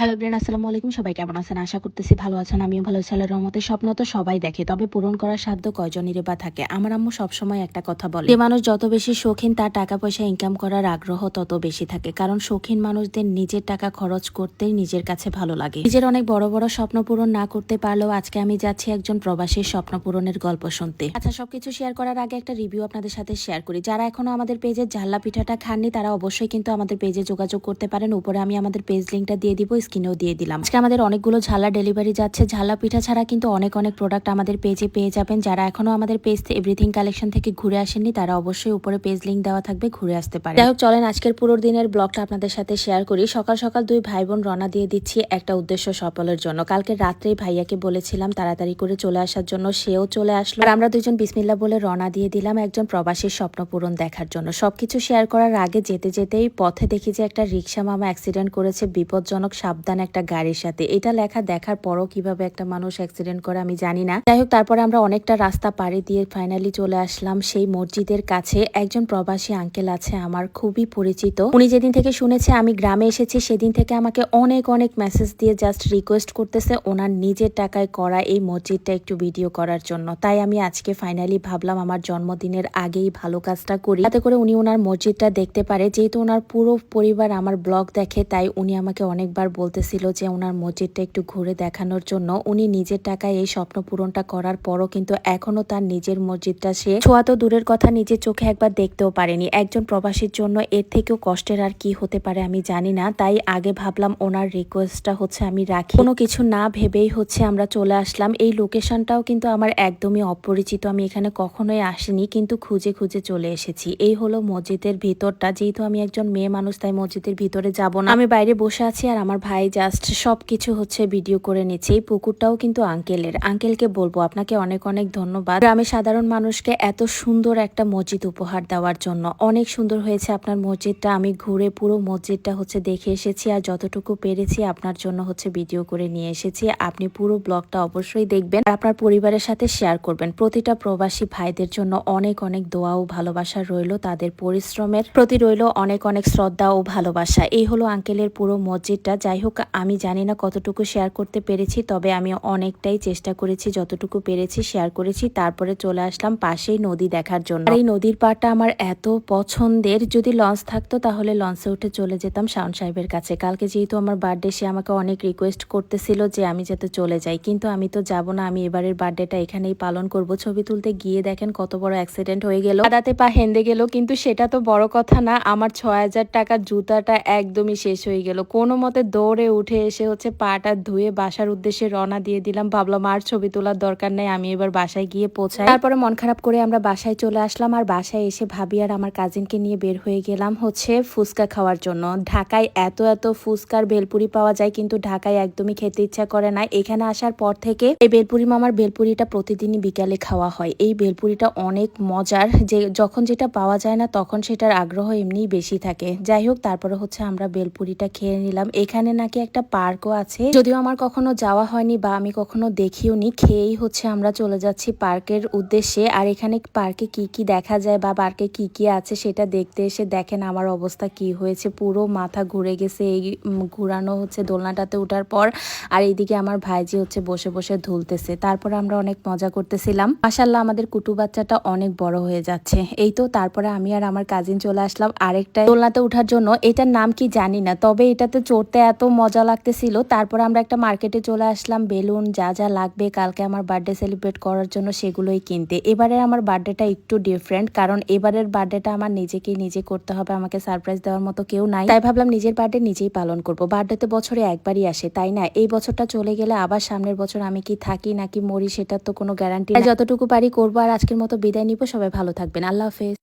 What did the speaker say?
Hello brain আসসালামু আলাইকুম। সবাই কেমন আছেন? আশা করতেছি ভালো আছেন। আমিও ভালো আল্লাহর রহমতে। স্বপ্ন তো সবাই দেখে, তবে পূরণ করার সাধ্য কয়জনেরই বা থাকে? আমার আম্মু সবসময় একটা কথা বলে, যে মানুষ যত বেশি শৌখিন, তার টাকা পয়সা ইনকাম করার আগ্রহ তত বেশি থাকে। কারণ শৌখিন মানুষদের নিজের টাকা খরচ করতেই নিজের কাছে ভালো লাগে। নিজের অনেক বড় বড় স্বপ্ন পূরণ না করতে পারলেও আজকে আমি যাচ্ছি একজন প্রবাসীর স্বপ্ন পূরণের গল্প শুনতে। আচ্ছা সবকিছু শেয়ার করার আগে একটা রিভিউ আপনাদের সাথে শেয়ার করি। যারা এখনও আমাদের পেজে ঝাল্লা পিঠাটা খাননি, তারা অবশ্যই কিন্তু আমাদের পেজে যোগাযোগ করতে পারেন। উপরে আমি আমাদের পেজ লিঙ্কটা দিয়ে দিব স্ক্রিনেও দিয়ে দিলাম। আজকে আমাদের অনেকগুলো ঝালা ডেলিভারি যাচ্ছে। ঝালা পিঠা ছাড়া কিন্তু অনেক অনেক প্রোডাক্ট আমাদের পেজে পেয়ে যাবেন। যারা এখনও আমাদের পেজ এভরিথিং কালেকশন থেকে ঘুরে আসেননি, তারা অবশ্যই উপরে পেজ লিঙ্ক দেওয়া থাকবে, ঘুরে আসতে পারে যাই হোক, চলেন আজকের পুরো দিনের ব্লগটা আপনাদের সাথে শেয়ার করি। সকাল সকাল দুই ভাই বোন রওনা দিয়ে দিচ্ছি একটা উদ্দেশ্য সফলের জন্য। কালকে রাত্রেই ভাইয়াকে বলেছিলাম তাড়াতাড়ি করে চলে আসার জন্য, সেও চলে আসলো। আর আমরা দুজন বিসমিল্লা বলে রওনা দিয়ে দিলাম একজন প্রবাসীর স্বপ্ন পূরণ দেখার জন্য। সবকিছু শেয়ার করার আগে যেতে যেতেই পথে দেখি যে একটা রিক্সা মামা অ্যাক্সিডেন্ট করেছে, বিপজ্জনক সাবধান একটা গাড়ির সাথে। এটা লেখা দেখার পরও কীভাবে একটা মানুষ অ্যাক্সিডেন্ট করে আমি জানি না। যাই হোক, তারপরে আমরা অনেকটা রাস্তা পাড়ি দিয়ে ফাইনালি চলে আসলাম সেই মসজিদের কাছে। একজন প্রবাসী আঙ্কেল আছে আমার, খুবই পরিচিত। উনি যেদিন থেকে শুনেছে আমি গ্রামে এসেছি, সেদিন থেকে আমাকে অনেক অনেক মেসেজ দিয়ে জাস্ট রিকোয়েস্ট করতেছে ওনার নিজের টাকায় করা এই মসজিদটা একটু ভিডিও করার জন্য। তাই আমি আজকে ফাইনালি ভাবলাম আমার জন্মদিনের আগেই ভালো কাজটা করি। তাতে করে উনি ওনার মসজিদটা দেখতে পারে। যেহেতু ওনার পুরো পরিবার আমার ব্লগ দেখে, তাই উনি আমাকে অনেকবার বলতেছিল যে ওনার মসজিদটা একটু ঘুরে দেখানোর জন্য। উনি নিজের টাকায় এই স্বপ্ন পূরণটা করার পরও কিন্তু এখনও তার নিজের মসজিদটা সে ছোঁয়া দূরের কথা নিজের চোখে একবার দেখতেও পারেনি। একজন প্রবাসীর জন্য এর থেকেও কষ্টের আর কি হতে পারে আমি জানি না। তাই আগে ভাবলাম ওনার রিকোয়েস্টটা হচ্ছে আমি রাখি। কোনো কিছু না ভেবেই হচ্ছে আমরা চলে আসলাম। এই লোকেশনটাও কিন্তু আমার একদমই অপরিচিত। আমি এখানে কখনোই আসিনি, কিন্তু খুঁজে খুঁজে চলে এসেছি। এই হলো মসজিদের ভিতরটা। যেহেতু আমি একজন মেয়ে মানুষ, তাই মসজিদের ভিতরে যাব না। আমি বাইরে বসে আছি আর আমার ভাই জাস্ট সব কিছু হচ্ছে ভিডিও করে নিচ্ছে। এই পুকুরটাও কিন্তু আঙ্কেলের আঙ্কেলকে বলব, আপনাকে অনেক অনেক ধন্যবাদ। গ্রামে সাধারণ মানুষকে এত সুন্দর একটা মসজিদ উপহার দেওয়ার জন্য। অনেক সুন্দর হয়েছে আপনার মসজিদটা। আমি ঘুরে পুরো মসজিদটা হচ্ছে দেখে এসেছি আর যতটুকু পেরেছি আপনার জন্য হচ্ছে ভিডিও করে নিয়ে এসেছি। আপনি পুরো ব্লগটা অবশ্যই দেখবেন আপনার পরিবারের সাথে শেয়ার করবেন। প্রতিটা প্রবাসী ভাইদের জন্য অনেক অনেক দোয়া ও ভালোবাসা রইল তাদের পরিশ্রমের প্রতি রইল অনেক অনেক শ্রদ্ধা ও ভালোবাসা। এই হলো আঙ্কেলের পুরো মসজিদটা। যাই হোক আমি জানি না কতটুকু শেয়ার করতে পেরেছি, তবে আমি অনেকটাই চেষ্টা করেছি, যতটুকু পেরেছি শেয়ার করেছি। তারপরে চলে আসলাম পাশেই নদী দেখার জন্য। এই নদীর পাড়টা আমার এত পছন্দের, যদি লঞ্চ থাকতো তাহলে লঞ্চে উঠে চলে যেতাম শাওন সাহেবের কাছে। কালকে যেহেতু আমার বার্থডে সে আমাকে অনেক রিকোয়েস্ট করতেছিল যে আমি যাতে চলে যাই। কিন্তু আমি তো যাব না, আমি এবারের বার্থডেটা এখানেই পালন করব। ছবি তুলতে গিয়ে দেখেন কত বড় অ্যাক্সিডেন্ট হয়ে গেল। দাদাতে পা হেন্দে গেল, কিন্তু সেটা তো বড় কথা না, আমার ছয় হাজার টাকার জুতাটা একদমই শেষ হয়ে গেল। কোনো মতে দৌড়ে উঠে এসে হচ্ছে পাটা ধুয়ে বাসার উদ্দেশ্যে রওনা দিয়ে দিলাম। ভাবলাম আর ছবি তোলার দরকার নেই, আমি এবার বাসায় গিয়ে পৌঁছাই। তারপরে মন খারাপ করে আমরা বাসায় চলে আসলাম আর বাসায় এসে ভাবি আর আমার কাজিনকে নিয়ে বের হয়ে গেলাম হচ্ছে ফুচকা খাওয়ার জন্য। ঢাকায় এত এত ফুচকার ভেলপুরি পাওয়া যায় কিন্তু ঢাকায় একদমই খেতে ইচ্ছা করে না। এখানে আসার পর থেকে এই বেলপুরি মামার বেলপুরিটা প্রতিদিনই বিকালে খাওয়া হয়। এই বেলপুরিটা অনেক মজার, যে যখন যেটা পাওয়া যায় না তখন সেটার আগ্রহ এমনিই বেশি থাকে। যাই হোক, তারপরে হচ্ছে আমরা বেলপুরিটা খেয়ে নিলাম। এখানে নাকি একটা পার্কও আছে? যদিও আমার কখনো যাওয়া হয়নি বা আমি কখনো দেখিও নি খেয়েই হচ্ছে আমরা চলে যাচ্ছি পার্কের উদ্দেশ্যে। আর এখানে পার্কে কি কি দেখা যায় বা পার্কে কি কি আছে সেটা দেখতে এসে দেখেন আমার অবস্থা কি হয়েছে। পুরো মাথা ঘুরে গেছে এই ঘুরানো হচ্ছে দোলনাটাতে ওঠার পর। আর এইদিকে আমার ভাইজি হচ্ছে বসে বসে ধুলতেছে। তারপরে আমরা অনেক মজা করতেছিলাম। মাসাল্লাহ আমাদের কুটু বাচ্চাটা অনেক বড় হয়ে যাচ্ছে। এই তো তারপরে আমি আর আমার কাজিন চলে আসলাম আরেকটা দোলনাতে ওঠার জন্য, এটার নাম কি জানি না, তবে এটাতে চড়তে এত মজা লাগতেছিল। তারপর আমরা একটা মার্কেটে চলে আসলাম বেলুন যা যা লাগবে কালকে আমার বার্থডে সেলিব্রেট করার জন্য সেগুলোই কিনতে। এবারে আমার বার্থডেটা একটু ডিফারেন্ট কারণ এবারের বার্থডেটা আমার নিজেকে নিজে করতে হবে আমাকে সারপ্রাইজ দেওয়ার মতো কেউ নাই। তাই ভাবলাম নিজের বার্থডে নিজেই পালন করব। বার্থডে তো বছরে একবারই আসে তাই না? এই বছরটা চলে গেলে আবার সামনের বছর আমি কি থাকি নাকি মরি সেটার তো কোনো গ্যারান্টি যতটুকু পারি করব আর আজকের মতো বিদায় নিব। সবাই ভালো থাকবেন। আল্লাহ হাফেজ।